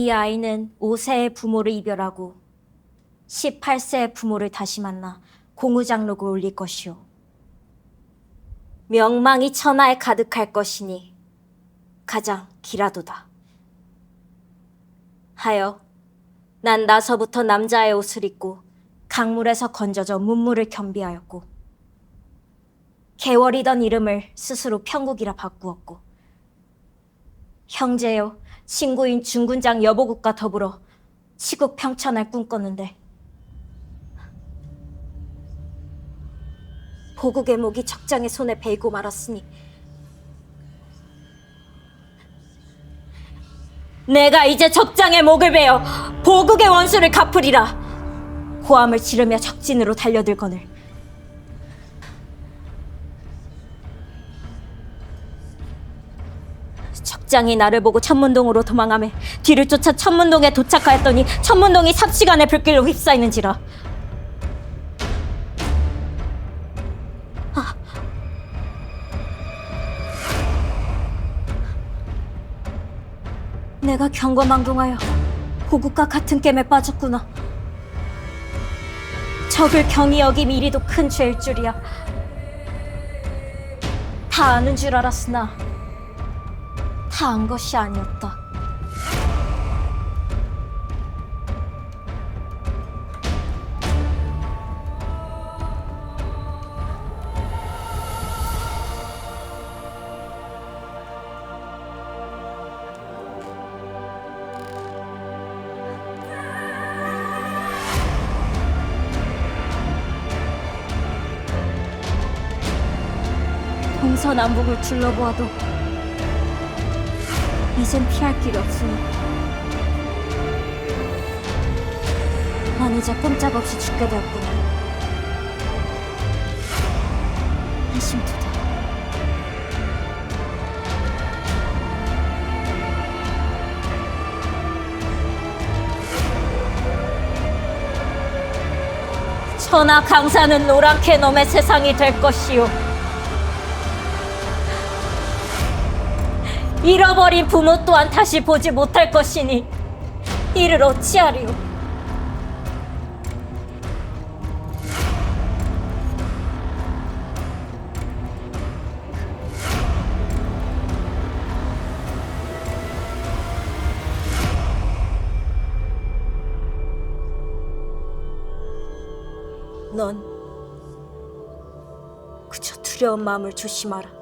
이 아이는 5세의 부모를 이별하고 18세의 부모를 다시 만나 공우장록을 올릴 것이오. 명망이 천하에 가득할 것이니 가장 기라도다. 하여 난 나서부터 남자의 옷을 입고 강물에서 건져져 문물을 겸비하였고 개월이던 이름을 스스로 평국이라 바꾸었고 형제여 친구인 중군장 여보국과 더불어 치국 평천을 꿈꿨는데 보국의 목이 적장의 손에 베이고 말았으니 내가 이제 적장의 목을 베어 보국의 원수를 갚으리라. 고함을 지르며 적진으로 달려들거늘 적장이 나를 보고 천문동으로 도망하며 뒤를 쫓아 천문동에 도착하였더니 천문동이 삽시간에 불길로 휩싸이는지라. 아. 내가 경거망동하여 보국과 같은 겜에 빠졌구나. 적을 경히 여김 이리도 큰 죄일 줄이야. 다 아는 줄 알았으나 다안 것이 아니었다. 동서남북을 둘러보아도 이젠 피할 길이 없으니. 난 이제 꼼짝없이 죽게 되었구나. 한심두다 천하 강사는 노랗게 놈의 세상이 될 것이요 잃어버린 부모 또한 다시 보지 못할 것이니 이를 어찌하리요? 넌 그저 두려운 마음을 조심하라.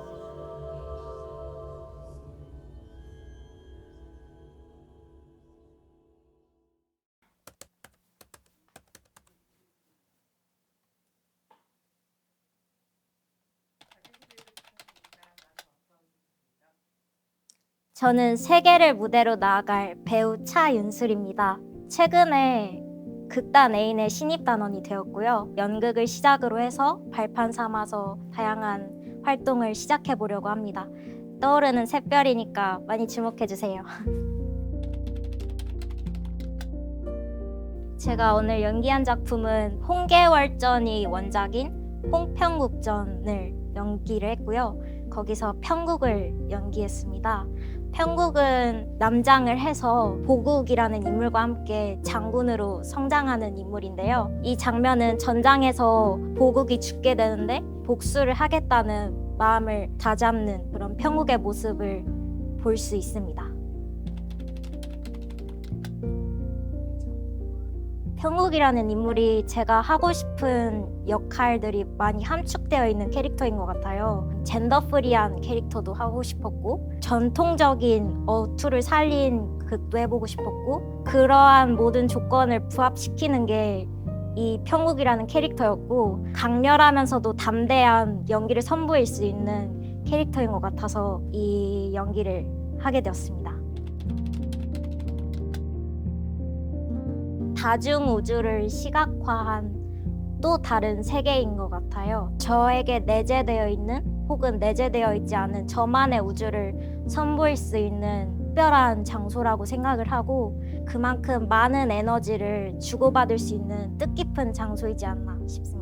저는 세계를 무대로 나아갈 배우 차윤슬입니다. 최근에 극단 애인의 신입단원이 되었고요. 연극을 시작으로 해서 발판 삼아서 다양한 활동을 시작해 보려고 합니다. 떠오르는 샛별이니까 많이 주목해 주세요. 제가 오늘 연기한 작품은 홍계월전이 원작인 홍평국전을 연기를 했고요. 거기서 평국을 연기했습니다. 평국은 남장을 해서 보국이라는 인물과 함께 장군으로 성장하는 인물인데요. 이 장면은 전장에서 보국이 죽게 되는데 복수를 하겠다는 마음을 다잡는 그런 평국의 모습을 볼 수 있습니다. 평국이라는 인물이 제가 하고 싶은 역할들이 많이 함축되어 있는 캐릭터인 것 같아요. 젠더 프리한 캐릭터도 하고 싶었고, 전통적인 어투를 살린 극도 해보고 싶었고, 그러한 모든 조건을 부합시키는 게 이 평국이라는 캐릭터였고, 강렬하면서도 담대한 연기를 선보일 수 있는 캐릭터인 것 같아서 이 연기를 하게 되었습니다. 다중 우주를 시각화한 또 다른 세계인 것 같아요. 저에게 내재되어 있는 혹은 내재되어 있지 않은 저만의 우주를 선보일 수 있는 특별한 장소라고 생각을 하고 그만큼 많은 에너지를 주고받을 수 있는 뜻깊은 장소이지 않나 싶습니다.